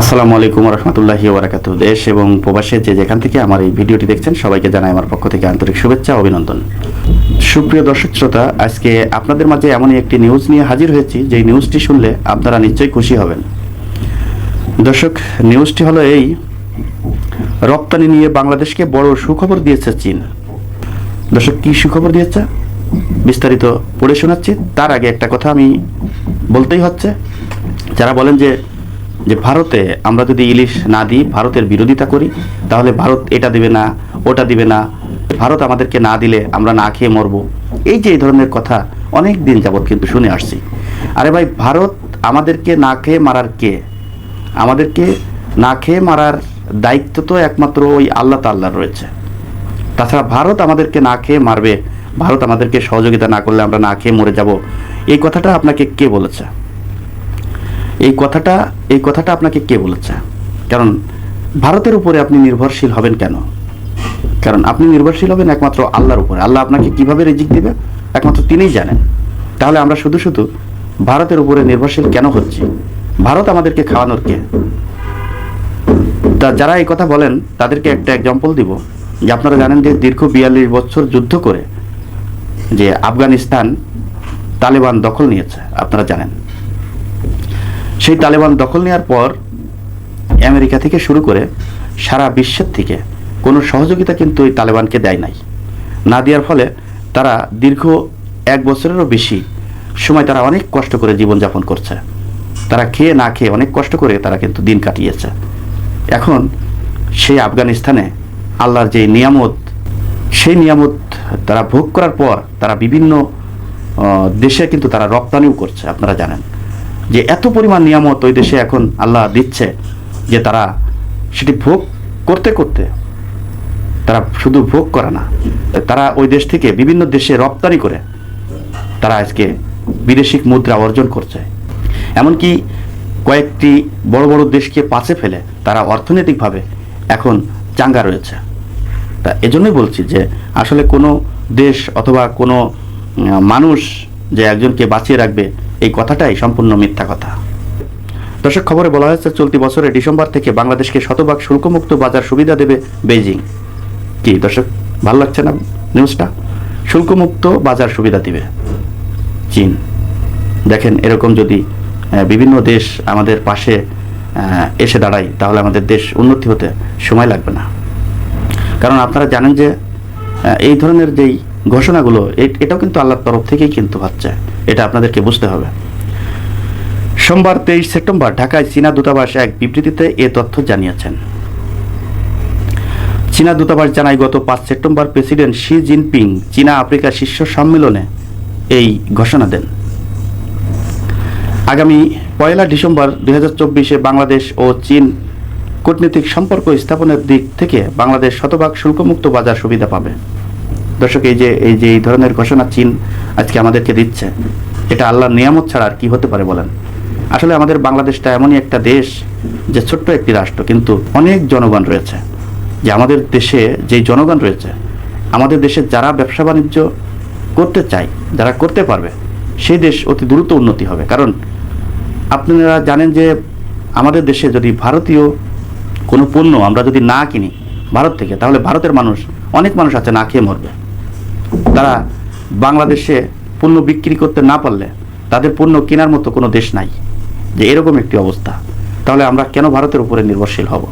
আসসালামু আলাইকুম রহমতুল্লাহি ওবরাকাতু দেশ এবং প্রবাসে যে যেখান থেকে আমার এই ভিডিওটি দেখছেন, সবাইকে জানাই আমার পক্ষ থেকে আন্তরিক শুভেচ্ছা অভিনন্দন। সুপ্রিয় দর্শক শ্রোতা, আজকে আপনাদের মাঝে এমনই একটি নিউজ নিয়ে হাজির হয়েছি। যেই নিউজটি শুনলে আপনারা নিশ্চয়ই খুশি হবেন। দর্শক নিউজটি হলো এই, রপ্তানি নিয়ে বাংলাদেশকে বড় সুখবর দিয়েছে চীন। দর্শক, কি সুখবর দিয়েছে? বিস্তারিত পড়ে শোনাচ্ছি। তার আগে একটা কথা আমি বলতেই হচ্ছে। যারা বলেন যে যে ভারতে আমরা যদি ইলিশ না দিই, ভারতের বিরোধিতা করি, তাহলে ভারত এটা দিবে না, ওটা দিবে না। ভারত আমাদেরকে না দিলে আমরা না খেয়ে মরবো। এই যে এই ধরনের কথা অনেক দিন যাবৎ কিন্তু শুনে আসছি। আরে ভাই, ভারত আমাদেরকে না খেয়ে মারার কে? আমাদেরকে না খেয়ে মারার দায়িত্ব তো একমাত্র ওই আল্লাহ তাল্লার রয়েছে। তাছাড়া ভারত আমাদেরকে না খেয়ে মারবে, ভারত আমাদেরকে সহযোগিতা না করলে আমরা না খেয়ে মরে যাব। এই কথাটা আপনাকে কে বলেছে? এই কথাটা এই কথাটা আপনাকে কে বলেছে? কারণ ভারতের উপরে আপনি নির্ভরশীল হবেন কেন? কারণ আপনি নির্ভরশীল হবেন একমাত্র আল্লাহর উপরে। আল্লাহ আপনাকে কীভাবে রিজিক দিবে? একমাত্র তিনিই জানেন। তাহলে আমরা শুধু শুধু ভারতের উপরে নির্ভরশীল কেন হচ্ছি? ভারত আমাদেরকে খাওয়ানোর কে? তা যারা এই কথা বলেন, তাদেরকে একটা এক্সাম্পল দিব। যে আপনারা জানেন যে দীর্ঘ বিয়াল্লিশ বছর যুদ্ধ করে যে আফগানিস্তান তালেবান দখল নিয়েছে, আপনারা জানেন। সেই তালেবান দখল নেওয়ার পর আমেরিকা থেকে শুরু করে সারা বিশ্বের থেকে কোনো সহযোগিতা কিন্তু এই তালেবানকে দেয় নাই। না দেওয়ার ফলে তারা দীর্ঘ এক বছরেরও বেশি সময় তারা অনেক কষ্ট করে জীবনযাপন করছে। তারা খেয়ে না খেয়ে অনেক কষ্ট করে তারা কিন্তু দিন কাটিয়েছে। এখন সেই আফগানিস্তানে আল্লাহর যে নিয়ামত, সেই নিয়ামত তারা ভোগ করার পর তারা বিভিন্ন দেশে কিন্তু তারা রপ্তানিও করছে, আপনারা জানেন। যে এত পরিমাণ নিয়ামত ওই দেশে এখন আল্লাহ দিচ্ছে যে তারা সেটি ভোগ করতে করতে তারা শুধু ভোগ করে না, তারা ওই দেশ থেকে বিভিন্ন দেশে রপ্তানি করে তারা আজকে বিদেশিক মুদ্রা অর্জন করছে। এমনকি কয়েকটি বড় বড় দেশকে পাশে ফেলে তারা অর্থনৈতিকভাবে এখন চাঙ্গা রয়েছে। তা এজন্যই বলছি যে আসলে কোনো দেশ অথবা কোনো মানুষ যে একজনকে বাঁচিয়ে রাখবে এই কথাটাই সম্পূর্ণ মিথ্যা কথা। দর্শক, খবরে বলা হয়েছে, চলতি বছরে ডিসেম্বর থেকে বাংলাদেশকে শতভাগ শুল্কমুক্ত বাজার সুবিধা দেবে বেইজিং। কি দর্শক, ভালো লাগছে না নিউজটা শুল্কমুক্ত বাজার সুবিধা দিবে চীন। দেখেন, এরকম যদি বিভিন্ন দেশ আমাদের পাশে এসে দাঁড়ায়, তাহলে আমাদের দেশ উন্নতি হতে সময় লাগবে না। কারণ আপনারা জানেন যে এই ধরনের যেই ঘোষণাগুলো এটাও কিন্তু আল্লাহর তরফ থেকেই কিন্তু হচ্ছে। এটা আপনাদেরকে বুঝতে হবে। সোমবার তেইশ সেপ্টেম্বর ঢাকায় চীনা দূতাবাস এক বিবৃতিতে এ তথ্য জানিয়েছেন। চীনা দূতাবাস জানায়, গত পাঁচ সেপ্টেম্বর প্রেসিডেন্ট শি জিনপিং চীনা আফ্রিকা শীর্ষ সম্মেলনে এই ঘোষণা দেন। আগামী পয়লা ডিসেম্বর দুই বাংলাদেশ ও চীন কূটনৈতিক সম্পর্ক স্থাপনের দিক থেকে বাংলাদেশ শতভাগ শুল্কমুক্ত বাজার সুবিধা পাবে। দর্শক, এই যে এই যে এই ধরনের ঘোষণা চীন আজকে আমাদেরকে দিচ্ছে, এটা আল্লাহর নিয়ামত ছাড়া আর কি হতে পারে বলেন? আসলে আমাদের বাংলাদেশটা এমনই একটা দেশ যে ছোট্ট একটি রাষ্ট্র, কিন্তু অনেক জনগণ রয়েছে, যে আমাদের দেশে যেই জনগণ রয়েছে, আমাদের দেশে যারা ব্যবসা বাণিজ্য করতে চায়, যারা করতে পারবে সেই দেশ অতি দ্রুত উন্নতি হবে। কারণ আপনারা জানেন যে আমাদের দেশে যদি ভারতীয় কোনো পণ্য আমরা যদি না কিনি ভারত থেকে, তাহলে ভারতের মানুষ, অনেক মানুষ আছে না খেয়ে মরবে। তারা বাংলাদেশে পণ্য বিক্রি করতে না পারলে তাদের পণ্য কেনার মতো কোনো দেশ নাই। যে এরকম একটি অবস্থা, তাহলে আমরা কেন ভারতের উপরে নির্ভরশীল হব?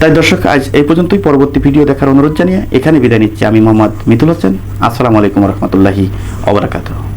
তাই দর্শক, আজ এই পর্যন্তই। পরবর্তী ভিডিও দেখার অনুরোধ জানিয়ে এখানে বিদায় নিচ্ছি। আমি মোহাম্মদ মিথুল হোসেন। আসসালামু আলাইকুম রহমতুল্লাহি অবরাকাতু